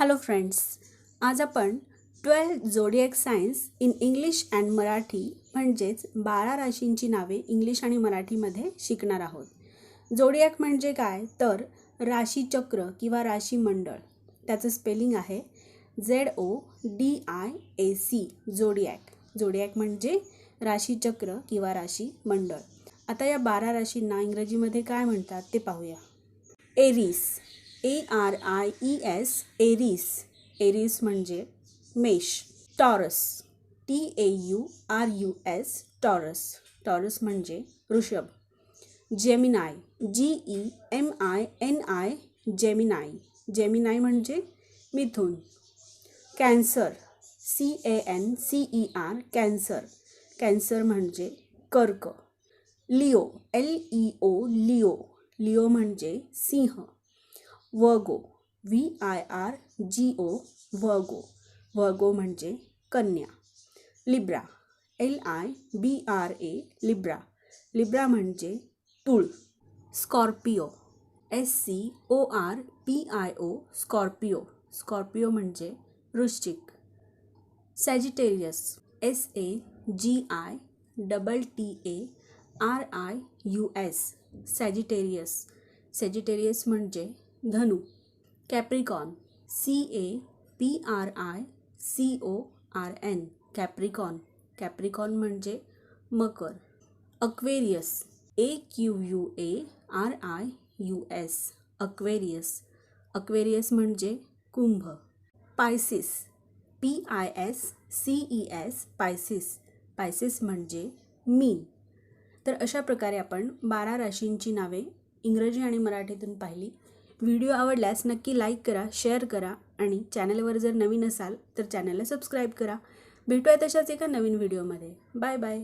Hello friends आज आपण twelve zodiac science in English and Marathi म्हणजेच बारा राशींची नावे इंग्लिश आणि मराठीमध्ये शिकणार आहोत. जोडियाक म्हणजे काय? तर राशीचक्र किंवा राशी मंडळ त्याचं स्पेलिंग आहे Z O D I A C zodiac zodiac म्हणजे राशीचक्र किंवा राशी मंडळ आता या बारा राशींना इंग्रजीमध्ये काय म्हणतात ते पाहूया. Aries A R I E S Aries Aries म्हणजे मेष. Taurus T A U R U S Taurus Taurus म्हणजे वृषभ Gemini G E M I N I Gemini Gemini म्हणजे मिथुन. Cancer C A N C E R Cancer Cancer म्हणजे कर्क. Leo L E O Leo Leo म्हणजे सिंह. Virgo V I R G O Virgo Virgo म्हणजे कन्या. Libra L I B R A Libra. Libra म्हणजे तुळ Scorpio S C O R P I O Scorpio. Scorpio म्हणजे वृश्चिक. Sagittarius S A G I double T A R I U S Sagittarius. Sagittarius म्हणजे धनु Capricorn C A P R I C O R N Capricorn Capricorn म्हणजे मकर. Aquarius A Q U A R I U S Aquarius Aquarius म्हणजे Kumbh. Pisces P I S C E S Pisces Pisces म्हणजे मीन. तर अशा प्रकारे आपण बारा राशींची नावे इंग्रजी आणि मराठीतून पाहिली. व्हिडिओ आवडल्यास नक्की लाईक करा शेअर करा आणि चॅनलवर जर नवीन असाल तर चॅनलला सबस्क्राईब करा. भेटूया तशाच एका नवीन व्हिडिओमध्ये. Bye bye.